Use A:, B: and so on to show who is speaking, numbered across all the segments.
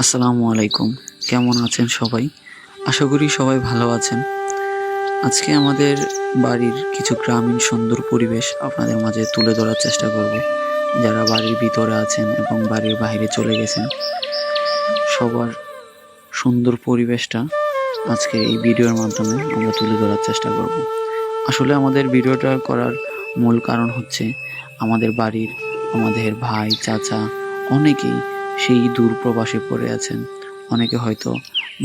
A: আসসালামু আলাইকুম। কেমন আছেন সবাই? আশা করি সবাই ভালো আছেন। আজকে আমাদের বাড়ির কিছু গ্রামীণ সুন্দর পরিবেশ আপনাদের মাঝে তুলে ধরার চেষ্টা করব। যারা বাড়ির ভিতরে আছেন এবং বাড়ির বাইরে চলে গেছেন, সবার সুন্দর পরিবেশটা আজকে এই ভিডিওর মাধ্যমে আমরা তুলে ধরার চেষ্টা করব। আসলে আমাদের ভিডিওটা করার মূল কারণ হচ্ছে আমাদের বাড়ির আমাদের ভাই, চাচা অনেকেই সেই দূর প্রবাসে পড়ে আছেন। অনেকে হয়তো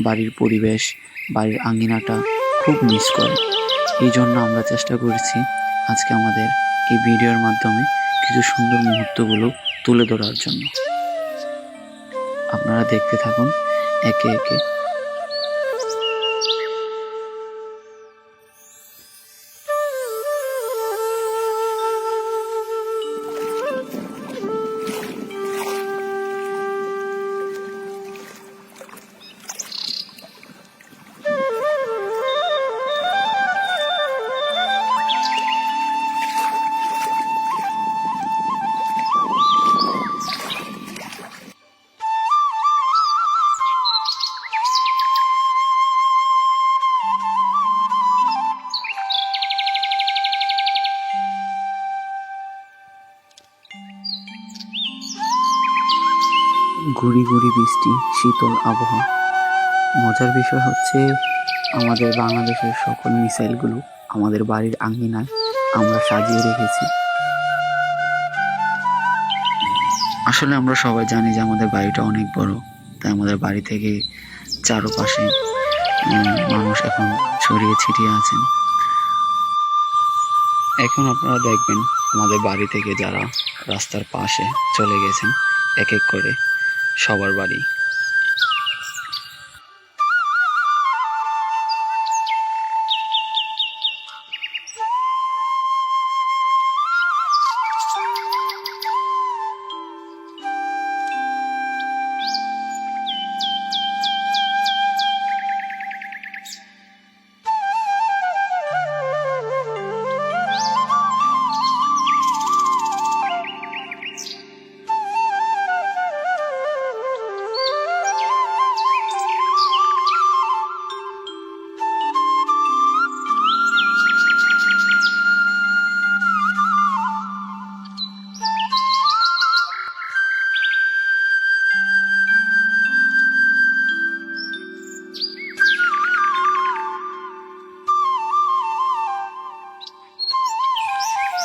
A: বাড়ির পরিবেশ, বাড়ির আঙিনাটা খুব মিস করে। এই জন্য আমরা চেষ্টা করেছি আজকে আমাদের এই ভিডিওর মাধ্যমে কিছু সুন্দর মুহূর্তগুলো তুলে ধরার জন্য। আপনারা দেখতে থাকুন একে একে গুড়ি গুড়ি বৃষ্টি, শীতল আবহাওয়া। মজার বিষয় হচ্ছে, আমাদের বাংলাদেশের সকল মিসাইলগুলো আমাদের বাড়ির আঙ্গিনায় আমরা সাজিয়ে রেখেছি। আসলে আমরা সবাই জানি যে আমাদের বাড়িটা অনেক বড়, তাই আমাদের বাড়ি থেকে চারপাশে মানুষ এখন ছড়িয়ে ছিটিয়ে আছেন। এখন আপনারা দেখবেন, আমাদের বাড়ি থেকে যারা রাস্তার পাশে চলে গেছেন, এক এক করে সবার বাড়ি।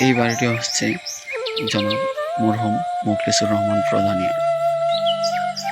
A: এই বাড়িটি হচ্ছে জনাব মরহুম মুখলিসুর রহমান প্রধানের।